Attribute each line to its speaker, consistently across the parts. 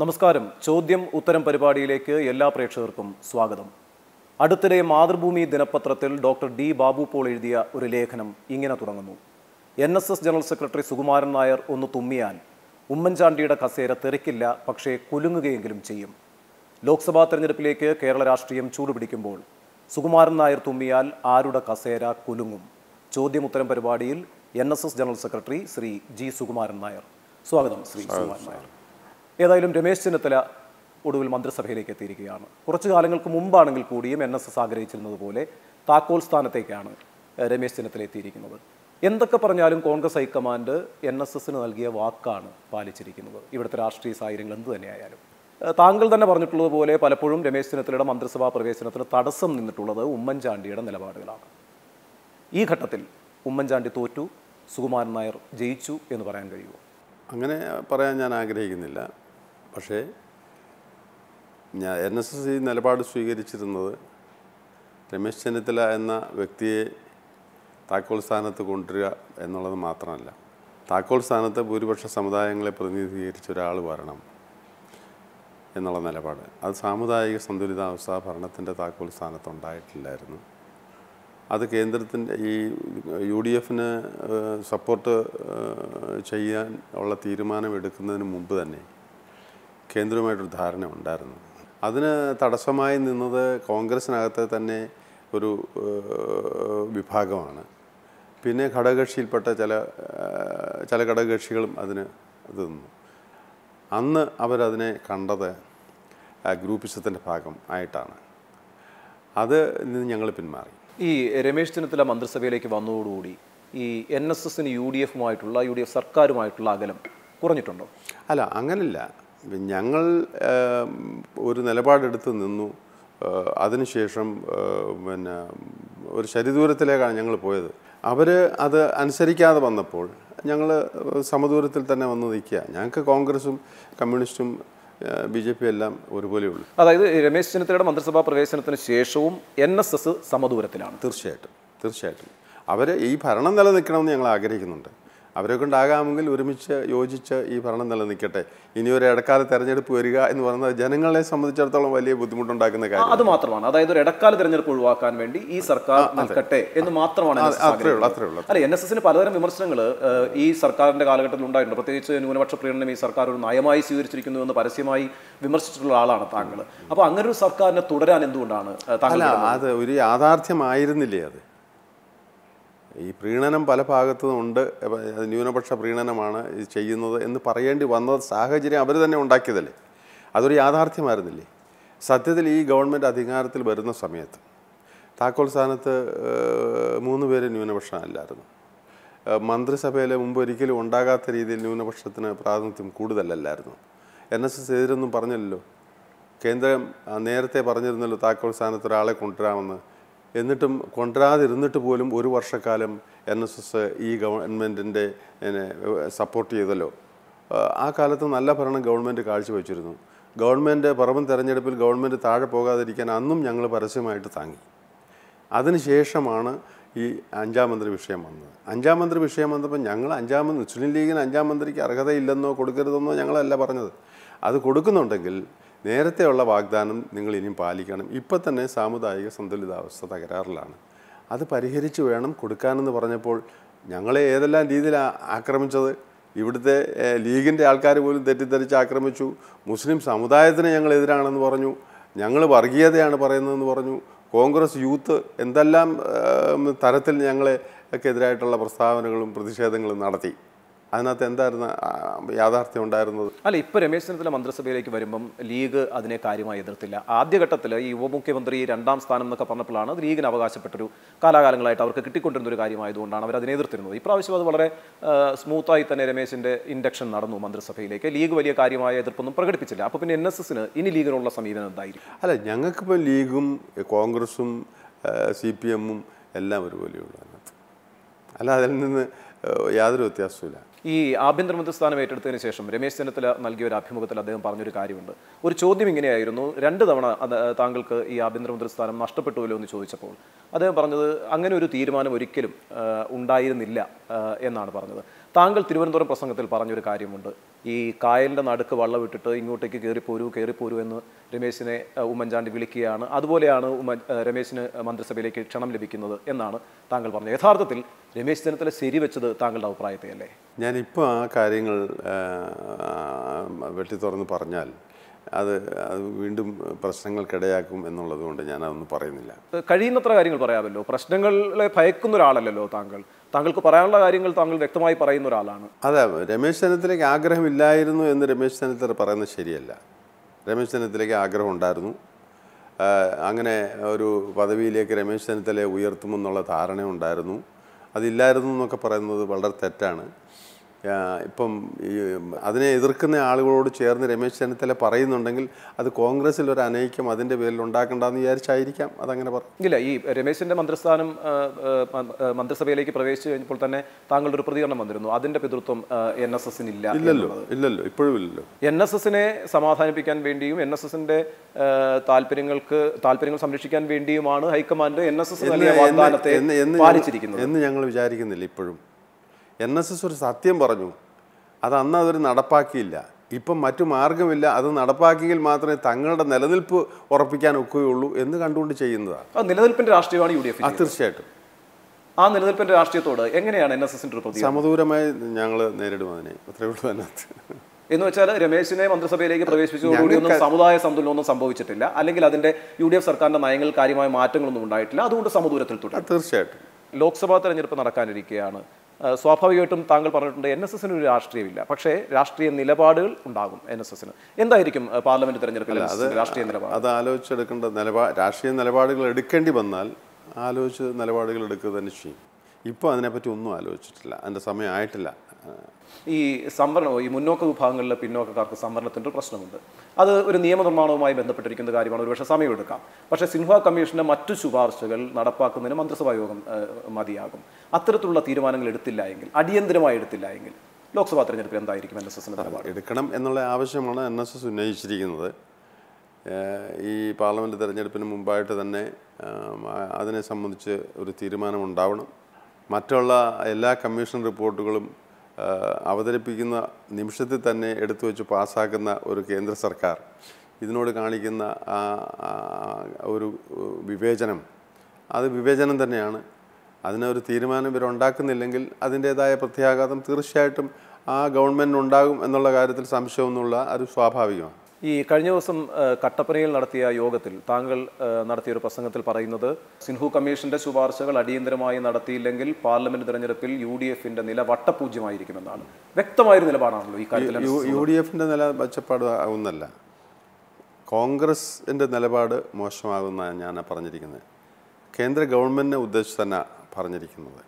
Speaker 1: നമസ്കാരം. ചോദ്യം ഉത്തരം പരിപാടിയിലേക്ക് എല്ലാ പ്രേക്ഷകർക്കും സ്വാഗതം. അടുത്തിടെ മാതൃഭൂമി ദിനപത്രത്തിൽ ഡോക്ടർ ഡി ബാബു പോൾ എഴുതിയ ഒരു ലേഖനം ഇങ്ങനെ തുടങ്ങുന്നു. N S S general secretary Sukumaran Nair ഒന്ന് തുമ്മിയാൽ ഉമ്മൻചാണ്ടിയുടെ കസേര തെറിക്കില്ല പക്ഷേ കുലുങ്ങുകയെങ്കിലും ചെയ്യും. ലോക്സഭാ തെരഞ്ഞെടുപ്പിലേക്ക് കേരള രാഷ്ട്രീയം ചൂടുപിടിക്കുമ്പോൾ സുകുമാരൻ നായർ തുമ്മിയാൽ ആരുടെ കസേര കുലുങ്ങും? ചോദ്യം ഉത്തരം പരിപാടിയിൽ N general secretary Shri G Sukumaran Nair. സ്വാഗതം ശ്രീ സുകുമാരൻ നായർ. ഏതായാലും രമേശ് ചെന്നിത്തല ഒടുവിൽ മന്ത്രിസഭയിലേക്ക് എത്തിയിരിക്കുകയാണ്. കുറച്ചു കാലങ്ങൾക്ക് മുമ്പാണെങ്കിൽ കൂടിയും എൻ എസ് എസ് ആഗ്രഹിച്ചിരുന്നത് പോലെ താക്കോൽ സ്ഥാനത്തേക്കാണ് രമേശ് ചെന്നിത്തല എത്തിയിരിക്കുന്നത്. എന്തൊക്കെ പറഞ്ഞാലും കോൺഗ്രസ് ഹൈക്കമാൻഡ് എൻ എസ് എസിന് നൽകിയ വാക്കാണ് പാലിച്ചിരിക്കുന്നത്. ഇവിടുത്തെ രാഷ്ട്രീയ സാഹചര്യങ്ങൾ എന്ത് തന്നെയായാലും. താങ്കൾ തന്നെ പറഞ്ഞിട്ടുള്ളതുപോലെ പലപ്പോഴും രമേശ് ചെന്നിത്തലയുടെ മന്ത്രിസഭാ പ്രവേശനത്തിന് തടസ്സം നിന്നിട്ടുള്ളത് ഉമ്മൻചാണ്ടിയുടെ നിലപാടുകളാണ്. ഈ ഘട്ടത്തിൽ ഉമ്മൻചാണ്ടി തോറ്റു സുകുമാരൻ നായർ ജയിച്ചു എന്ന് പറയാൻ കഴിയുമോ?
Speaker 2: അങ്ങനെ പറയാൻ ഞാൻ ആഗ്രഹിക്കുന്നില്ല. പക്ഷേ ഞാൻ എൻ എസ് എസ് ഈ നിലപാട് സ്വീകരിച്ചിരുന്നത് രമേശ് ചെന്നിത്തല എന്ന വ്യക്തിയെ താക്കോൽ സ്ഥാനത്ത് കൊണ്ടുവരിക എന്നുള്ളത് മാത്രമല്ല താക്കോൽ സ്ഥാനത്ത് ഭൂരിപക്ഷ സമുദായങ്ങളെ പ്രതിനിധീകരിച്ച ഒരാൾ വരണം എന്നുള്ള നിലപാട്. അത് സാമുദായിക സന്തുലിതാവസ്ഥ ഭരണത്തിന്റെ താക്കോൽ സ്ഥാനത്ത് ഉണ്ടായിട്ടില്ലായിരുന്നു അത് കേന്ദ്രത്തിന്റെ ഈ യു ഡി എഫിന് സപ്പോർട്ട് ചെയ്യാൻ ഉള്ള തീരുമാനം എടുക്കുന്നതിന് മുമ്പ് തന്നെ കേന്ദ്രവുമായിട്ടൊരു ധാരണ ഉണ്ടായിരുന്നു. അതിന് തടസ്സമായി നിന്നത് കോൺഗ്രസിനകത്തെ തന്നെ ഒരു വിഭാഗമാണ്. പിന്നെ ഘടകകക്ഷിയിൽപ്പെട്ട ചില ചില ഘടകകക്ഷികളും അതിന് ഇത് നിന്നു. അന്ന് അവരതിനെ കണ്ടത് ഗ്രൂപ്പിസത്തിന്റെ ഭാഗം ആയിട്ടാണ്. അത് നിന്ന് ഞങ്ങൾ പിന്മാറി.
Speaker 1: ഈ രമേശ് ചെന്നിത്തല മന്ത്രിസഭയിലേക്ക് വന്നതോടുകൂടി ഈ എൻ എസ് എസിന് യു ഡി എഫുമായിട്ടുള്ള യു ഡി എഫ് സർക്കാരുമായിട്ടുള്ള അകലം കുറഞ്ഞിട്ടുണ്ടോ?
Speaker 2: അല്ല അങ്ങനല്ല. ഞങ്ങൾ ഒരു നിലപാടെടുത്ത് നിന്നു. അതിനുശേഷം പിന്നെ ഒരു ശരിദൂരത്തിലേക്കാണ് ഞങ്ങൾ പോയത്. അവർ അത് അനുസരിക്കാതെ വന്നപ്പോൾ ഞങ്ങൾ സമദൂരത്തിൽ തന്നെ വന്ന് നിൽക്കുക. ഞങ്ങൾക്ക് കോൺഗ്രസും കമ്മ്യൂണിസ്റ്റും ബി ജെ പി എല്ലാം ഒരുപോലെയുള്ളൂ
Speaker 1: അതായത് രമേശ് ചെന്നിത്തലയുടെ മന്ത്രിസഭാ പ്രവേശനത്തിന് ശേഷവും എൻ എസ് എസ് സമദൂരത്തിലാണ്.
Speaker 2: തീർച്ചയായിട്ടും. തീർച്ചയായിട്ടും. അവർ ഈ ഭരണം നിലനിൽക്കണമെന്ന് ഞങ്ങൾ ആഗ്രഹിക്കുന്നുണ്ട്. അവരെ കൊണ്ടാകാമെങ്കിൽ ഒരുമിച്ച് യോജിച്ച് ഈ ഭരണം നിലനിൽക്കട്ടെ. ഇനി ഒരു ഇടക്കാല തെരഞ്ഞെടുപ്പ് വരിക എന്ന് പറയുന്നത് ജനങ്ങളെ സംബന്ധിച്ചിടത്തോളം വലിയ ബുദ്ധിമുട്ടുണ്ടാക്കുന്ന കാര്യം
Speaker 1: അത് മാത്രമാണ്. അതായത് ഒരു ഇടക്കാല തെരഞ്ഞെടുപ്പ് ഒഴിവാക്കാൻ വേണ്ടി ഈ സർക്കാർ നിൽക്കട്ടെ എന്ന് മാത്രമാണ് അല്ല എൻ എസ് എസിന് പലതരം വിമർശനങ്ങൾ ഈ സർക്കാരിന്റെ കാലഘട്ടത്തിൽ ഉണ്ടായിട്ടുണ്ട്. പ്രത്യേകിച്ച് ന്യൂനപക്ഷ പ്രീണനം ഈ സർക്കാർ ഒരു നയമായി സ്വീകരിച്ചിരിക്കുന്നു എന്ന് പരസ്യമായി വിമർശിച്ചിട്ടുള്ള ആളാണ് താങ്കൾ അപ്പോൾ അങ്ങനെ ഒരു സർക്കാരിനെ തുടരാൻ എന്തുകൊണ്ടാണ് താങ്കൾ
Speaker 2: അത് ഒരു യാഥാർത്ഥ്യമായിരുന്നില്ലേ അത്? ഈ പ്രീണനം പല ഭാഗത്തും ഉണ്ട്. ന്യൂനപക്ഷ പ്രീണനമാണ് ചെയ്യുന്നത് എന്ന് പറയേണ്ടി വന്ന സാഹചര്യം അവർ തന്നെ ഉണ്ടാക്കിയതല്ലേ? അതൊരു യാഥാർത്ഥ്യമായിരുന്നില്ലേ? സത്യത്തിൽ ഈ ഗവൺമെന്റ് അധികാരത്തിൽ വരുന്ന സമയത്ത് താക്കോൽ സ്ഥാനത്ത് മൂന്ന് പേര് ന്യൂനപക്ഷമല്ലായിരുന്നു മന്ത്രിസഭയിൽ മുമ്പ് ഒരിക്കലും ഉണ്ടാകാത്ത രീതിയിൽ ന്യൂനപക്ഷത്തിന് പ്രാതിനിധ്യം കൂടുതലല്ലായിരുന്നു. എൻ എസ് എസ് എതിരൊന്നും പറഞ്ഞില്ലല്ലോ. കേന്ദ്രം നേരത്തെ പറഞ്ഞിരുന്നല്ലോ താക്കോൽ സ്ഥാനത്ത് ഒരാളെ കൊണ്ടുവരാമെന്ന്. എന്നിട്ടും കൊണ്ടുവരാതിരുന്നിട്ട് പോലും ഒരു വർഷക്കാലം എൻ എസ് എസ് ഈ ഗവൺമെന്റിന്റെ സപ്പോർട്ട് ചെയ്തല്ലോ. ആ, കാലത്ത് നല്ല ഭരണം ഗവൺമെന്റ് കാഴ്ചവെച്ചിരുന്നു. ഗവൺമെന്റ് പറമ്പൻ തെരഞ്ഞെടുപ്പിൽ ഗവൺമെന്റ് താഴെ പോകാതിരിക്കാൻ അന്നും ഞങ്ങൾ പരസ്യമായിട്ട് താങ്ങി. അതിനുശേഷമാണ് ഈ അഞ്ചാം മന്ത്രി വിഷയം വന്നത്. അഞ്ചാം മന്ത്രി വിഷയം വന്നപ്പോൾ ഞങ്ങൾ അഞ്ചാം മുസ്ലിം ലീഗിന് അഞ്ചാം മന്ത്രിക്ക് അർഹതയില്ലെന്നോ കൊടുക്കരുതെന്നോ ഞങ്ങളല്ല പറഞ്ഞത്. അത് കൊടുക്കുന്നുണ്ടെങ്കിൽ നേരത്തെയുള്ള വാഗ്ദാനം നിങ്ങൾ ഇനിയും പാലിക്കണം. ഇപ്പം തന്നെ സാമുദായിക സന്തുലിതാവസ്ഥ തകരാറിലാണ്. അത് പരിഹരിച്ചു വേണം കൊടുക്കാനെന്ന് പറഞ്ഞപ്പോൾ ഞങ്ങളെ ഏതെല്ലാം രീതിയിൽ ആക്രമിച്ചത്? ഇവിടുത്തെ ലീഗിന്റെ ആൾക്കാർ പോലും തെറ്റിദ്ധരിച്ച് ആക്രമിച്ചു. മുസ്ലിം സമുദായത്തിന് ഞങ്ങൾ എതിരാണെന്ന് പറഞ്ഞു. ഞങ്ങൾ വർഗീയതയാണ് പറയുന്നതെന്ന് പറഞ്ഞു. കോൺഗ്രസ് യൂത്ത് എന്തെല്ലാം തരത്തിൽ ഞങ്ങളെ ഒക്കെ എതിരായിട്ടുള്ള പ്രസ്താവനകളും പ്രതിഷേധങ്ങളും നടത്തി. അതിനകത്ത് എന്തായിരുന്നു യാഥാർത്ഥ്യം ഉണ്ടായിരുന്നത്?
Speaker 1: അല്ല ഇപ്പൊ രമേശ് ചെന്നിത്തല മന്ത്രിസഭയിലേക്ക് വരുമ്പം ലീഗ് അതിനെ കാര്യമായി എതിർത്തില്ല. ആദ്യഘട്ടത്തിൽ ഈ ഉപമുഖ്യമന്ത്രി രണ്ടാം സ്ഥാനം എന്നൊക്കെ പറഞ്ഞപ്പോഴാണ് അത് ലീഗിന് അവകാശപ്പെട്ടൊരു കാലാകാലങ്ങളായിട്ട് അവർക്ക് കിട്ടിക്കൊണ്ടിരുന്ന ഒരു കാര്യമായതുകൊണ്ടാണ് അവർ അതിനെ എതിർത്തിരുന്നത്. ഇപ്രാവശ്യം അത് വളരെ സ്മൂത്തായി തന്നെ രമേശിന്റെ ഇൻഡക്ഷൻ നടന്നു മന്ത്രിസഭയിലേക്ക്. ലീഗ് വലിയ കാര്യമായ എതിർപ്പൊന്നും പ്രകടിപ്പിച്ചില്ല. അപ്പോൾ പിന്നെ എൻ എസ് എസിന് ഇനി ലീഗിനുള്ള സമീപനം എന്തായിരിക്കും?
Speaker 2: അല്ല ഞങ്ങൾക്കിപ്പോൾ ലീഗും കോൺഗ്രസും സി പി എമ്മും എല്ലാം ഒരുപോലെയുള്ളൂ അതിനകത്ത് അല്ല അതിൽ നിന്ന് യാതൊരു യാതൊരു വ്യത്യാസവുമില്ല.
Speaker 1: ഈ ആഭ്യന്തരമന്ത്രി സ്ഥാനം ഏറ്റെടുത്തതിന് ശേഷം രമേശ് ചെന്നിത്തല നൽകിയ ഒരു അഭിമുഖത്തിൽ അദ്ദേഹം പറഞ്ഞൊരു കാര്യമുണ്ട്. ഒരു ചോദ്യം ഇങ്ങനെയായിരുന്നു. രണ്ട് തവണ താങ്കൾക്ക് ഈ ആഭ്യന്തരമന്ത്രി സ്ഥാനം നഷ്ടപ്പെട്ടുവല്ലോ എന്ന് ചോദിച്ചപ്പോൾ അദ്ദേഹം പറഞ്ഞത് അങ്ങനെ ഒരു തീരുമാനം ഒരിക്കലും ഉണ്ടായിരുന്നില്ല എന്നാണ് പറഞ്ഞത്. താങ്കൾ തിരുവനന്തപുരം പ്രസംഗത്തിൽ പറഞ്ഞൊരു കാര്യമുണ്ട്. ഈ കായലിന്റെ നടുക്ക് വള്ളം ഇട്ടിട്ട് ഇങ്ങോട്ടേക്ക് കയറിപ്പോരൂ കയറിപ്പോരൂ എന്ന് രമേശിനെ ഉമ്മൻചാണ്ടി വിളിക്കുകയാണ്. അതുപോലെയാണ് ഉമ്മൻ രമേശിന് മന്ത്രിസഭയിലേക്ക് ക്ഷണം ലഭിക്കുന്നത് എന്നാണ് താങ്കൾ പറഞ്ഞത്. യഥാർത്ഥത്തിൽ രമേശ് ചെന്നിത്തല ശരിവെച്ചത് താങ്കളുടെ അഭിപ്രായത്തെ അല്ലേ
Speaker 2: ഞാനിപ്പോൾ ആ കാര്യങ്ങൾ വെട്ടി തുറന്ന് പറഞ്ഞാൽ അത് അത് വീണ്ടും പ്രശ്നങ്ങൾക്കിടയാക്കും എന്നുള്ളത് കൊണ്ട് ഞാനതൊന്നും പറയുന്നില്ല.
Speaker 1: കഴിയുന്നത്ര കാര്യങ്ങൾ പറയാമല്ലോ. പ്രശ്നങ്ങളെ ഭയക്കുന്ന ഒരാളല്ലല്ലോ താങ്കൾ. താങ്കൾക്ക് പറയാനുള്ള കാര്യങ്ങൾ താങ്കൾ വ്യക്തമായി പറയുന്ന ഒരാളാണ്.
Speaker 2: അതെ രമേശ് ചെന്നിത്തലയ്ക്ക് ആഗ്രഹമില്ലായിരുന്നു എന്ന് രമേശ് ചെന്നിത്തല പറയുന്നത് ശരിയല്ല. രമേശ് ചെന്നിത്തലയ്ക്ക് ആഗ്രഹം ഉണ്ടായിരുന്നു. അങ്ങനെ ഒരു പദവിയിലേക്ക് രമേശ് ചെന്നിത്തലയെ ഉയർത്തുമെന്നുള്ള ധാരണ ഉണ്ടായിരുന്നു അതില്ലായിരുന്നു എന്നൊക്കെ പറയുന്നത് വളരെ തെറ്റാണ്. ഇപ്പം ഈ അതിനെ എതിർക്കുന്ന ആളുകളോട് ചേർന്ന് രമേശ് ചെന്നിത്തല പറയുന്നുണ്ടെങ്കിൽ അത് കോൺഗ്രസിൽ ഒരു അനൈക്യം അതിന്റെ പേരിൽ ഉണ്ടാക്കണ്ടെന്ന് വിചാരിച്ചായിരിക്കാം. അതങ്ങനെ പറഞ്ഞു
Speaker 1: ഇല്ല ഈ രമേശിന്റെ മന്ത്രിസ്ഥാനം മന്ത്രിസഭയിലേക്ക് പ്രവേശിച്ചു കഴിഞ്ഞപ്പോൾ തന്നെ താങ്കളുടെ ഒരു പ്രതികരണം വന്നിരുന്നു. അതിന്റെ പിതൃത്വം എൻ എസ് എസിന് ഇല്ല
Speaker 2: ഇല്ലല്ലോ ഇല്ലല്ലോ ഇപ്പോഴും ഇല്ലല്ലോ.
Speaker 1: എൻ എസ് എസിനെ സമാധാനിപ്പിക്കാൻ വേണ്ടിയും എൻ എസ് എസിന്റെ താല്പര്യങ്ങൾക്ക് താല്പര്യങ്ങൾ സംരക്ഷിക്കാൻ വേണ്ടിയുമാണ് high command N S S
Speaker 2: എന്ന് ഞങ്ങൾ വിചാരിക്കുന്നില്ല ഇപ്പോഴും. എൻ എസ് എസ് ഒരു സത്യം പറഞ്ഞു. അത് അന്ന് അതൊരു നടപ്പാക്കിയില്ല. ഇപ്പം മറ്റു മാർഗമില്ല അത് നടപ്പാക്കിയെങ്കിൽ മാത്രമേ തങ്ങളുടെ നിലനിൽപ്പ് ഉറപ്പിക്കാൻ ഒക്കുകയുള്ളൂ എന്ന് കണ്ടുകൊണ്ട് ചെയ്യുന്നതാണ്.
Speaker 1: നിലനിൽപ്പിന്റെ രാഷ്ട്രീയമാണ് യു ഡി എഫ്
Speaker 2: ആ തീർച്ചയായിട്ടും.
Speaker 1: ആ നിലനിൽപ്പിന്റെ രാഷ്ട്രീയത്തോട് എങ്ങനെയാണ് എൻ എസ് എസിന്റെ
Speaker 2: സമദൂരമായി ഞങ്ങൾ നേരിടും അതിനെ. അത്രയേ ഉള്ളൂ അതിനകത്ത്.
Speaker 1: എന്ന് വെച്ചാൽ രമേശിനെ മന്ത്രിസഭയിലേക്ക് പ്രവേശിച്ചതോടുകൂടിയൊന്നും സമുദായ സന്തുലനമൊന്നും സംഭവിച്ചിട്ടില്ല. അല്ലെങ്കിൽ അതിന്റെ യു ഡി എഫ് സർക്കാരിന്റെ നയങ്ങളിൽ കാര്യമായ മാറ്റങ്ങളൊന്നും ഉണ്ടായിട്ടില്ല. അതുകൊണ്ട് സമദൂരത്തിൽ തുടരും.
Speaker 2: തീർച്ചയായിട്ടും.
Speaker 1: ലോക്സഭാ തെരഞ്ഞെടുപ്പ് നടക്കാനിരിക്കുകയാണ് സ്വാഭാവികമായിട്ടും താങ്കൾ പറഞ്ഞിട്ടുണ്ട് എൻ എസ് എസിന് ഒരു രാഷ്ട്രീയമില്ല. പക്ഷേ രാഷ്ട്രീയ നിലപാടുകൾ ഉണ്ടാകും എൻ എസ് എസിന് എന്തായിരിക്കും പാർലമെന്റ് തെരഞ്ഞെടുപ്പിൽ രാഷ്ട്രീയ നിലപാട്?
Speaker 2: അത് ആലോചിച്ചെടുക്കേണ്ട നിലപാട് രാഷ്ട്രീയ നിലപാടുകൾ എടുക്കേണ്ടി വന്നാൽ ആലോചിച്ച് നിലപാടുകൾ എടുക്കുക തന്നെ ചെയ്യും. ഇപ്പോൾ അതിനെപ്പറ്റി ഒന്നും ആലോചിച്ചിട്ടില്ല. അതിന്റെ സമയം ആയിട്ടില്ല. ആ,
Speaker 1: ഈ സംവരണം ഈ മുന്നോക്ക വിഭാഗങ്ങളിലെ പിന്നോക്കക്കാർക്ക് സംവരണത്തിന്റെ ഒരു പ്രശ്നമുണ്ട്. അത് ഒരു നിയമനിർമ്മാണവുമായി ബന്ധപ്പെട്ടിരിക്കുന്ന കാര്യമാണ്. ഒരുപക്ഷെ സമയമെടുക്കാം പക്ഷേ സിൻഹ കമ്മീഷന്റെ മറ്റു ശുപാർശകൾ നടപ്പാക്കുന്നതിന് മന്ത്രിസഭാ യോഗം മതിയാകും. അത്തരത്തിലുള്ള തീരുമാനങ്ങൾ എടുത്തില്ല എങ്കിൽ അടിയന്തരമായി എടുത്തില്ല എങ്കിൽ ലോക്സഭാ തെരഞ്ഞെടുപ്പിൽ എന്തായിരിക്കും എൻ എസ് എസിന്റെ നിലപാട്?
Speaker 2: എടുക്കണം എന്നുള്ള ആവശ്യമാണ് എൻ എസ് എസ് ഉന്നയിച്ചിരിക്കുന്നത്. ഈ പാർലമെന്റ് തെരഞ്ഞെടുപ്പിന് മുമ്പായിട്ട് തന്നെ അതിനെ സംബന്ധിച്ച് ഒരു തീരുമാനം ഉണ്ടാവണം. മറ്റുള്ള എല്ലാ കമ്മീഷൻ റിപ്പോർട്ടുകളും അവതരിപ്പിക്കുന്ന നിമിഷത്തിൽ തന്നെ എടുത്തു വെച്ച് പാസ്സാക്കുന്ന ഒരു കേന്ദ്ര സർക്കാർ. ഇതിനോട് കാണിക്കുന്ന ആ ഒരു വിവേചനം. അത് വിവേചനം തന്നെയാണ്. അതിനൊരു തീരുമാനം ഇവർ ഉണ്ടാക്കുന്നില്ലെങ്കിൽ അതിന്റേതായ പ്രത്യാഘാതം തീർച്ചയായിട്ടും ആ ഗവൺമെന്റ് ഉണ്ടാകും എന്നുള്ള കാര്യത്തിൽ സംശയമൊന്നുമില്ല. അത് സ്വാഭാവികമാണ്.
Speaker 1: ഈ കഴിഞ്ഞ ദിവസം കട്ടപ്പനയിൽ നടത്തിയ യോഗത്തിൽ താങ്കൾ നടത്തിയ ഒരു പ്രസംഗത്തിൽ പറയുന്നത് സിൻഹു കമ്മീഷന്റെ ശുപാർശകൾ അടിയന്തരമായി നടത്തിയില്ലെങ്കിൽ പാർലമെന്റ് തെരഞ്ഞെടുപ്പിൽ യു ഡി എഫിന്റെ നില വട്ടപൂജ്യമായിരിക്കുമെന്നാണ്. വ്യക്തമായൊരു നിലപാടാണല്ലോ ഈ കാര്യത്തിൽ
Speaker 2: യു ഡി എഫിന്റെ നില മെച്ചപ്പാട് ആകുന്നല്ല കോൺഗ്രസിന്റെ നിലപാട് മോശമാകുന്നതാണ് ഞാൻ പറഞ്ഞിരിക്കുന്നത്. കേന്ദ്ര ഗവൺമെന്റിനെ ഉദ്ദേശിച്ച് തന്നെ പറഞ്ഞിരിക്കുന്നത്.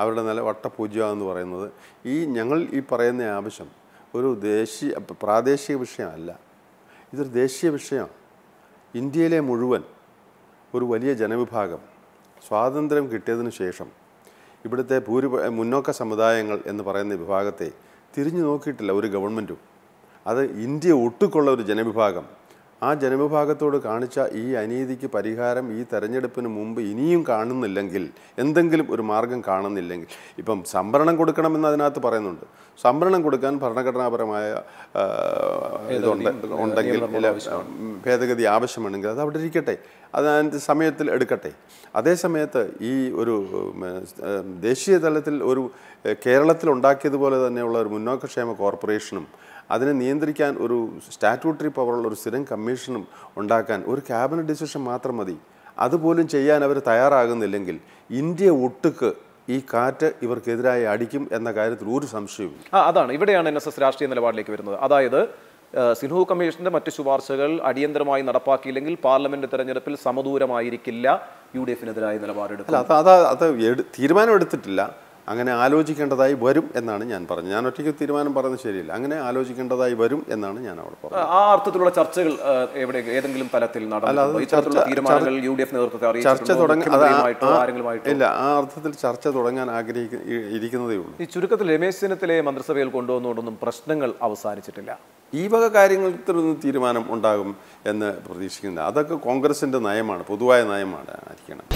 Speaker 2: അവരുടെ നില വട്ടപൂജ്യമാണെന്ന് പറയുന്നത് ഈ ഞങ്ങൾ ഈ പറയുന്ന ആവശ്യം ഒരു ദേശീയ പ്രാദേശിക വിഷയമല്ല. ഇതൊരു ദേശീയ വിഷയമാണ് ഇന്ത്യയിലെ മുഴുവൻ ഒരു വലിയ ജനവിഭാഗം സ്വാതന്ത്ര്യം കിട്ടിയതിനു ശേഷം ഇവിടുത്തെ ഭൂരിപ മുന്നോക്ക സമുദായങ്ങൾ എന്ന് പറയുന്ന വിഭാഗത്തെ തിരിഞ്ഞു നോക്കിയിട്ടില്ല ഒരു ഗവൺമെന്റും അത് ഇന്ത്യ ഒട്ടുക്കുള്ള ഒരു ജനവിഭാഗം ആ ജനവിഭാഗത്തോട് കാണിച്ച ഈ അനീതിക്ക് പരിഹാരം ഈ തെരഞ്ഞെടുപ്പിന് മുമ്പ് ഇനിയും കാണുന്നില്ലെങ്കിൽ എന്തെങ്കിലും ഒരു മാർഗം കാണുന്നില്ലെങ്കിൽ. ഇപ്പം സംവരണം കൊടുക്കണമെന്ന് അതിനകത്ത് പറയുന്നുണ്ട്. സംവരണം കൊടുക്കാൻ ഭരണഘടനാപരമായ ഇതുണ്ട് ഉണ്ടെങ്കിൽ ഭേദഗതി ആവശ്യമാണെങ്കിൽ അത് അവിടെ ഇരിക്കട്ടെ. അതിന്റെ സമയത്തിൽ എടുക്കട്ടെ. അതേസമയത്ത് ഈ ഒരു ദേശീയ തലത്തിൽ ഒരു കേരളത്തിൽ ഉണ്ടാക്കിയതുപോലെ തന്നെയുള്ള ഒരു മുന്നോക്കക്ഷേമ കോർപ്പറേഷനും അതിനെ നിയന്ത്രിക്കാൻ ഒരു സ്റ്റാറ്റ്യൂട്ടറി പവറുള്ള ഒരു സ്ഥിരം കമ്മീഷനും ഉണ്ടാക്കാൻ ഒരു ക്യാബിനറ്റ് ഡിസിഷൻ മാത്രം മതി. അതുപോലും ചെയ്യാൻ അവർ തയ്യാറാകുന്നില്ലെങ്കിൽ ഇന്ത്യ ഒട്ടുക്ക് ഈ കാറ്റ് ഇവർക്കെതിരായി അടിക്കും എന്ന കാര്യത്തിൽ ഒരു സംശയവും
Speaker 1: അതാണ്. ഇവിടെയാണ് എൻ എസ് എസ് രാഷ്ട്രീയ നിലപാടിലേക്ക് വരുന്നത്. അതായത് സിൻഹു കമ്മീഷന്റെ മറ്റ് ശുപാർശകൾ അടിയന്തരമായി നടപ്പാക്കിയില്ലെങ്കിൽ പാർലമെന്റ് തെരഞ്ഞെടുപ്പിൽ സമദൂരമായിരിക്കില്ല. U D എഫിനെതിരായ നിലപാടെടുക്കും.
Speaker 2: അല്ല അത് അത് അത് എടു തീരുമാനം എടുത്തിട്ടില്ല അങ്ങനെ ആലോചിക്കേണ്ടതായി വരും എന്നാണ് ഞാൻ പറഞ്ഞത്. ഞാൻ ഒറ്റയ്ക്ക് തീരുമാനം പറയുന്നത് ശരിയില്ല. അങ്ങനെ ആലോചിക്കേണ്ടതായി വരും എന്നാണ് ഞാൻ അവിടെ പറഞ്ഞത്.
Speaker 1: ആ അർത്ഥത്തിലുള്ള ചർച്ചകൾ എവിടെ ഏതെങ്കിലും തലത്തിൽ
Speaker 2: ചർച്ച തുടങ്ങി ഇല്ല ആ അർത്ഥത്തിൽ ചർച്ച തുടങ്ങാൻ ആഗ്രഹിക്കുന്നതേ ഉള്ളൂ.
Speaker 1: ഈ ചുരുക്കത്തിൽ രമേശ് ചെന്നിത്തലയെ മന്ത്രിസഭയിൽ കൊണ്ടുവന്നുകൊണ്ടൊന്നും പ്രശ്നങ്ങൾ അവസാനിച്ചിട്ടില്ല.
Speaker 2: ഈ വക നിന്ന് തീരുമാനം ഉണ്ടാകും എന്ന് പ്രതീക്ഷിക്കുന്നില്ല. അതൊക്കെ കോൺഗ്രസിന്റെ നയമാണ് പൊതുവായ നയമാണ് ആയിരിക്കണം.